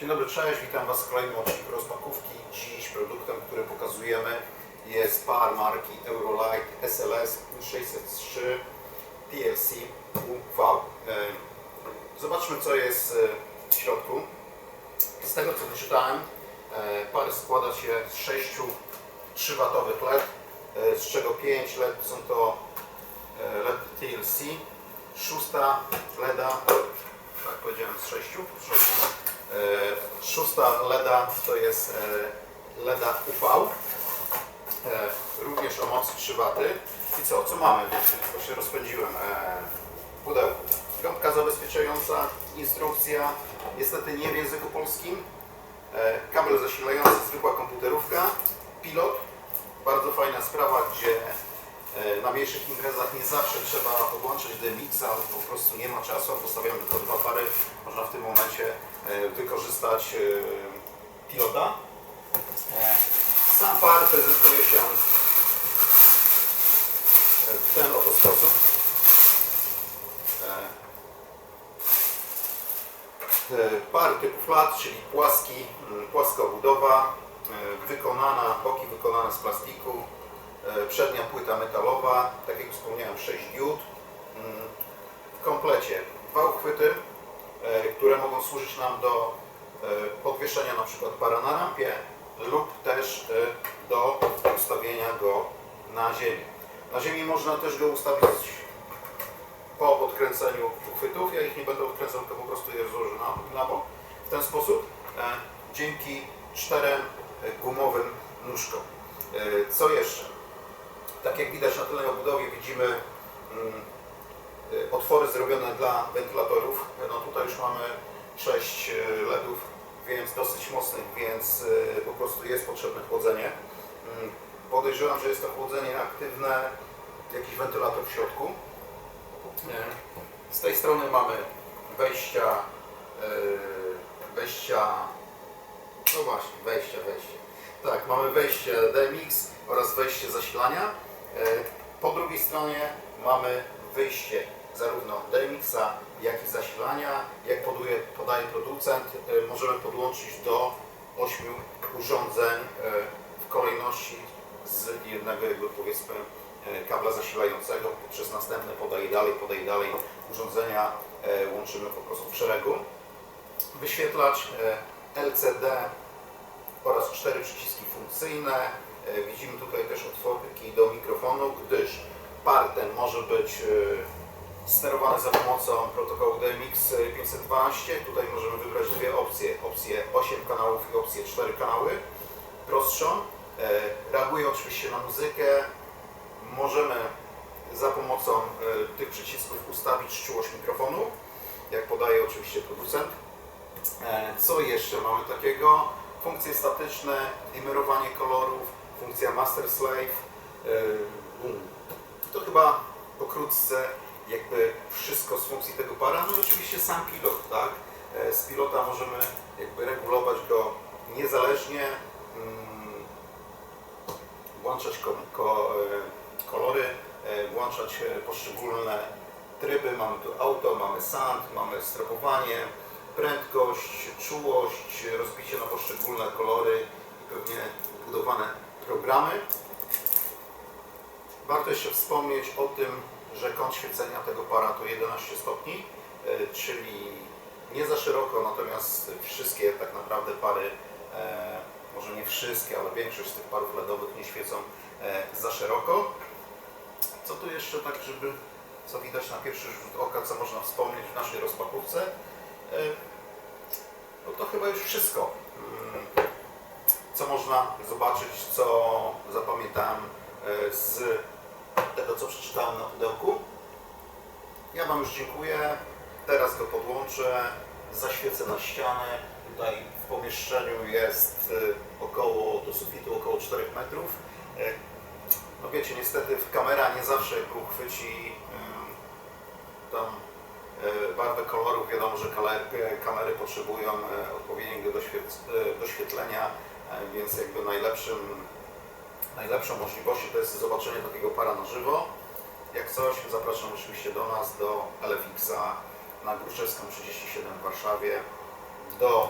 Dzień dobry, cześć, witam Was w kolejnym odcinku rozpakówki. Dziś produktem, który pokazujemy jest par marki Eurolight SLS 603 PLC UV. Zobaczmy co jest e, w środku. Z tego co wyczytałem, e, par składa się z 6 3W LED, e, z czego 5 LED są to LED TLC, szósta LEDa, tak powiedziałem z 6, E, Szósta LEDa to jest e, LEDa UV, e, również o mocy 3 W. I co, co mamy? To się rozpędziłem. E, Pudełko. Gąbka zabezpieczająca, instrukcja, niestety nie w języku polskim. E, Kabel zasilający, zwykła komputerówka. Pilot, bardzo fajna sprawa, gdzie e, na mniejszych imprezach nie zawsze trzeba podłączyć DMX-a, po prostu nie ma czasu, postawiamy tylko dwa pary, można w tym momencie e, wykorzystać e, pilota. E, Sam par prezentuje się w ten oto sposób. Par typu flat, czyli płaski, płaska obudowa, wykonana, boki wykonane z plastiku, przednia płyta metalowa, tak jak wspomniałem 6 diod. Mm, W komplecie dwa uchwyty, e, które mogą służyć nam do e, podwieszenia na przykład para na rampie lub też e, do ustawienia go na ziemi. Na ziemi można też go ustawić po odkręceniu uchwytów. Ja ich nie będę odkręcał, tylko po prostu je złożę na, na bok. W ten sposób e, dzięki czterem e, gumowym nóżkom. E, co jeszcze? Tak jak widać na tylnej obudowie widzimy mm, e, otwory zrobione dla wentylatorów. No tutaj już mamy 6 LEDów, więc dosyć mocnych, więc e, po prostu jest potrzebne chłodzenie. Mm, Podejrzewam, że jest to chłodzenie aktywne, jakiś wentylator w środku. Z tej strony mamy wejścia, wejścia, no właśnie, wejścia, wejście. Tak, mamy wejście DMX oraz wejście zasilania. E, Po drugiej stronie mamy wyjście zarówno DMX-a, jak i zasilania. Jak poduje, podaje producent, e, możemy podłączyć do 8 urządzeń e, w kolejności z jednego jakby powiedzmy kabla zasilającego poprzez następne podaje dalej, podaje dalej urządzenia łączymy po prostu w szeregu. Wyświetlacz LCD oraz cztery przyciski funkcyjne. E, Widzimy tutaj też otworki do mikrofonu, gdyż par ten może być e, sterowany za pomocą protokołu DMX 512. Tutaj możemy wybrać dwie opcje, opcję 8 kanałów i opcję 4 kanały. Prostszą. E, Reaguje oczywiście na muzykę. Możemy za pomocą tych przycisków ustawić czułość mikrofonu, jak podaje oczywiście producent. Co jeszcze mamy takiego? Funkcje statyczne, dimerowanie kolorów, funkcja Master Slave. E, mm. To chyba pokrótce jakby wszystko z funkcji tego para. No oczywiście sam pilot, tak? E, Z pilota możemy jakby regulować go niezależnie, mm, włączać e, kolory, e, włączać poszczególne tryby. Mamy tu auto, mamy sand, mamy stropowanie, prędkość, czułość, rozbicie na poszczególne kolory i pewnie budowane programy. Warto jeszcze wspomnieć o tym, że kąt świecenia tego para to 11 stopni, e, czyli nie za szeroko, natomiast wszystkie tak naprawdę pary, e, może nie wszystkie, ale większość z tych parów LEDowych nie świecą e, za szeroko. Co tu jeszcze tak, żeby co widać na pierwszy rzut oka, co można wspomnieć w naszej rozpakówce? E, No to chyba już wszystko. Mm, Co można zobaczyć, co zapamiętałem e, z tego, co przeczytałem na pudełku. Ja Wam już dziękuję. Teraz go podłączę, zaświecę na ścianę. Tutaj w pomieszczeniu jest e, około, do sufitu około 4 metrów. No wiecie, niestety kamera nie zawsze uchwyci e, barwę kolorów. Wiadomo, że e, kamery potrzebują e, odpowiedniego doświet- e, doświetlenia, e, więc jakby najlepszym, najlepszą możliwością to jest zobaczenie takiego para na żywo. Jak coś, zapraszam oczywiście do nas, do LFX-a na Gruszewską 37 w Warszawie, do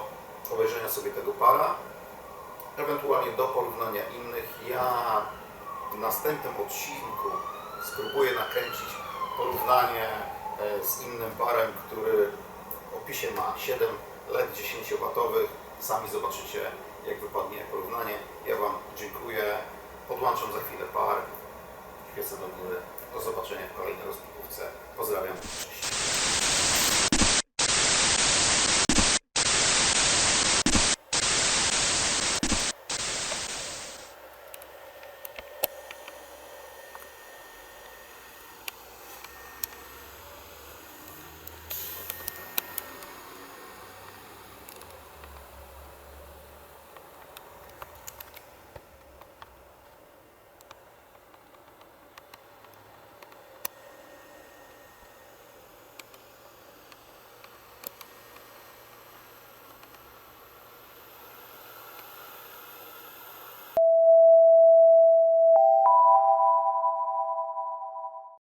obejrzenia sobie tego para, ewentualnie do porównania innych. Ja w następnym odcinku spróbuję nakręcić porównanie e, z innym parem, który w opisie ma 7 LED 10W. Sami zobaczycie, jak wypadnie porównanie. Ja Wam dziękuję. Podłączam za chwilę par. Świecę do góry. Do zobaczenia w kolejnej rozpitówce. Pozdrawiam.